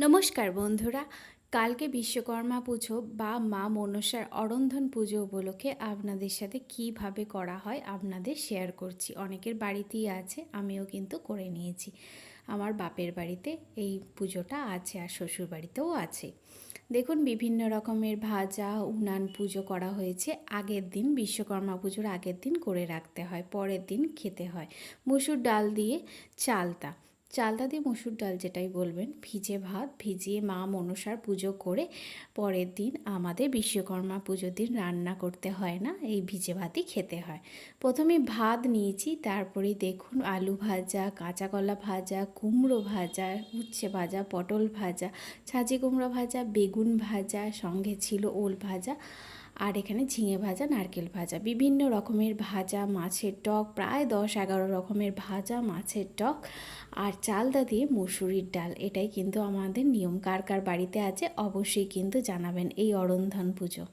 নমস্কার বন্ধুরা। কালকে বিশ্বকর্মা পুজো বা মা মনসার অরন্ধন পুজো উপলক্ষে আপনাদের সাথে কীভাবে করা হয় আপনাদের শেয়ার করছি। অনেকের বাড়িতেই আছে, আমিও কিন্তু করে নিয়েছি। আমার বাপের বাড়িতে এই পুজোটা আছে আর শ্বশুর বাড়িতেও আছে। দেখুন, বিভিন্ন রকমের ভাজা, উনান পুজো করা হয়েছে। আগের দিন, বিশ্বকর্মা পুজোর আগের দিন করে রাখতে হয়, পরের দিন খেতে হয়। মুসুর ডাল দিয়ে চালতা। চালতা দিয়ে মসুর ডাল যেটাই বলবেন, ভিজে ভাত, ভিজিয়ে মা মনসার পুজো করে পরের দিন আমাদের বিশ্বকর্মা পুজোর দিন রান্না করতে হয় না, এই ভিজে ভাতই খেতে হয়। প্রথমে ভাত নিয়েছি তারপরে দেখুন আলু ভাজা, কাঁচা কলা ভাজা, কুমড়ো ভাজা, উচ্ছে ভাজা, পটল ভাজা ছাঁচি কুমড়ো ভাজা, বেগুন ভাজা, সঙ্গে ছিল ওল ভাজা। আর এখানে ঝিঙে ভাজা, নারকেল ভাজা। বিভিন্ন রকমের ভাজা, মাছের টক, প্রায় দশ এগারো রকমের ভাজা, মাছের টক আর চালদা দিয়ে মুসুরির ডাল। এটাই কিন্তু আমাদের নিয়ম। কার কার বাড়িতে আছে, অবশ্যই কিন্তু জানাবেন এই অরন্ধন পুজো।